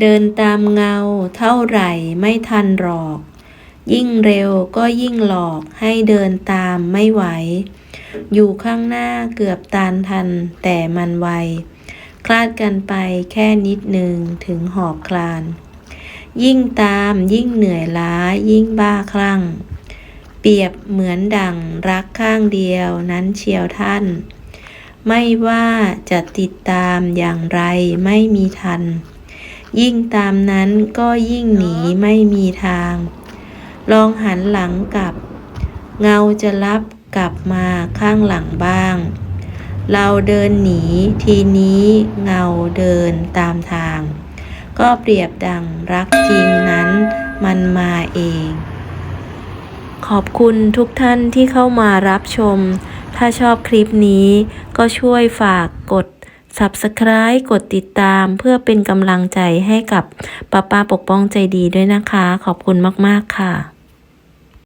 เดินตามเงาเท่าไหร่ไม่ทันหรอก ยิ่งเร็วก็ยิ่งหลอกให้เดินตามไม่ไหว อยู่ข้างหน้าเกือบตานทันแต่มันไว คลาดกันไปแค่นิดหนึ่งถึงหอบคลาน ยิ่งตามยิ่งเหนื่อยล้ายิ่งบ้าคลั่ง เปรียบเหมือนดั่งรักข้างเดียวนั้นเชียวท่าน ไม่ว่าจะติดตามอย่างไรไม่มีทัน ยิ่งตามนั้นก็ยิ่งหนีไม่มีทาง ลองหันหลังกลับ เงาจะรับกลับมาข้างหลังบ้าง เราเดินหนีทีนี้เงาเดินตามทาง ก็เปรียบดังรักจริงนั้นมันมาเอง ขอบคุณทุกท่านที่เข้ามารับชม ถ้าชอบคลิปนี้ก็ช่วยฝากกด Subscribe กดติดตามเพื่อเป็นกำลังใจให้กับป้าป้าปกป้องใจดีด้วยนะคะ ขอบคุณมาก ๆ ค่ะ